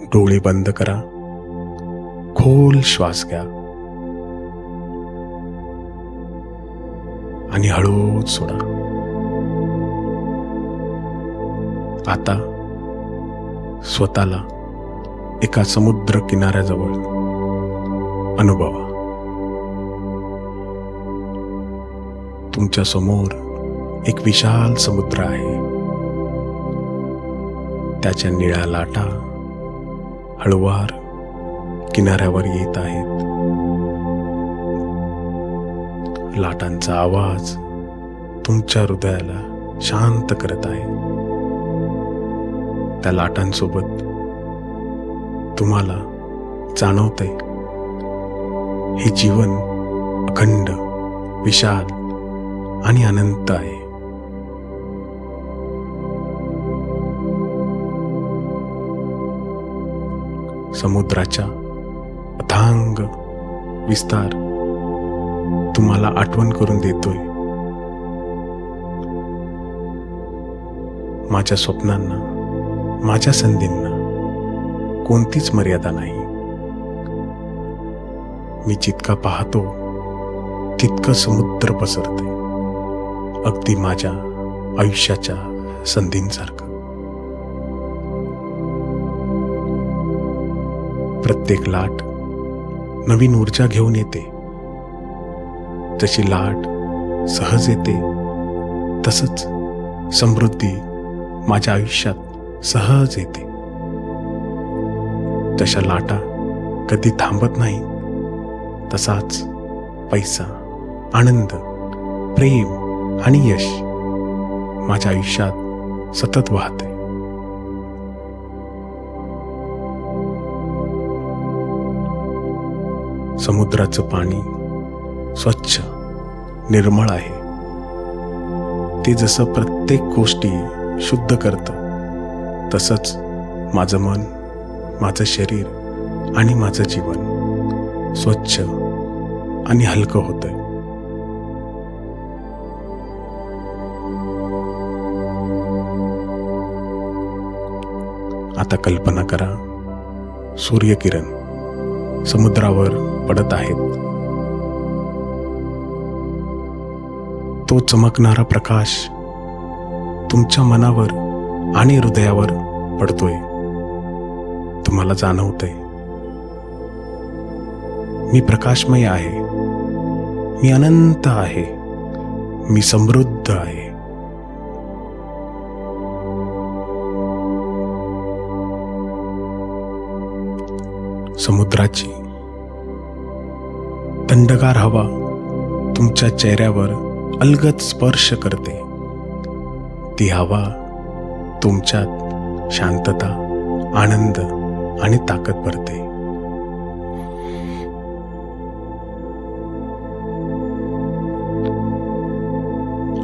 डोळे बंद करा. खोल श्वास घ्या. आणि हळूच सोडा. आता स्वतःला एका समुद्र किनाऱ्याजवळ अनुभवा. तुमच्यासमोर एक विशाल समुद्र आहे. त्याच्या निळ्या लाटा हळुवार किनाऱ्यावर येत आहेत. लाटांचा आवाज तुमच्या हृदयाला शांत करत आहे. त्या लाटांसोबत तुम्हाला जाणवते हे जीवन अखंड विशाल आणि अनंत आहे. समुद्राच्या अथांग विस्तार तुम्हाला आठवण करून देतोय. माझ्या स्वप्नांना माझ्या संधींना कोणतीच मर्यादा नाही. मी जितका पाहतो तितकं समुद्र पसरते अगदी माझ्या आयुष्याच्या संधींसारखं. प्रत्येक लाट नवीन ऊर्जा घेऊन येते. जशी लाट सहज येते तसंच समृद्धी माझ्या आयुष्यात सहज येते. जशा लाटा कधी थांबत नाही तसाच पैसा आनंद प्रेम आणि यश माझ्या आयुष्यात सतत वाहते. समुद्राचं पाणी स्वच्छ निर्मळ आहे. ते जसं प्रत्येक गोष्टी शुद्ध करतं तसंच माझं मन माझं शरीर आणि माझं जीवन स्वच्छ आणि हलकं होतंय. आता कल्पना करा सूर्यकिरण समुद्रावर पडत आहेत. तो चमकणारा प्रकाश तुमच्या मनावर आणि हृदयावर पडतोय. तुम्हाला जाणवतंय. मी प्रकाशमय आहे. मी अनंत आहे. मी समृद्ध आहे. समुद्राची थंडगार हवा तुमच्या चेहऱ्यावर अलगद स्पर्श करते. ती हवा तुमच्यात शांतता आनंद आणि ताकद भरते.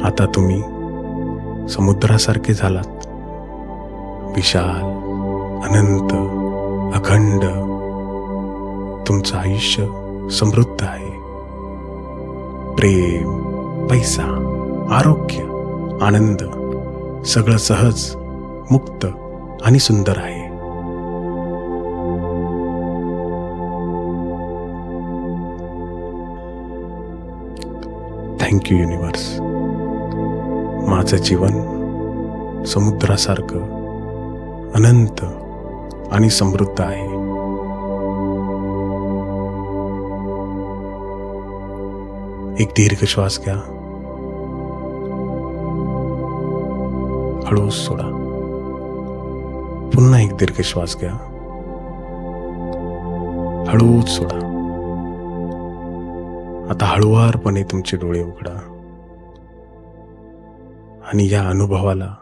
आता तुम्ही समुद्रासारखे झालात. विशाल अनंत अखंड. तुमचं आयुष्य समृद्ध आहे. प्रेम पैसा आरोग्य आनंद सगळं सहज मुक्त आणि सुंदर आहे. थँक्यू युनिवर्स माझं जीवन समुद्रासारखं अनंत आणि समृद्ध आहे. एक दीर्घ श्वास घ्या. हळूच सोडा. पुन्हा एक दीर्घ श्वास घ्या. हळूच सोडा. आता हळुवारपणे तुमचे डोळे उघडा. आणि या अनुभवाला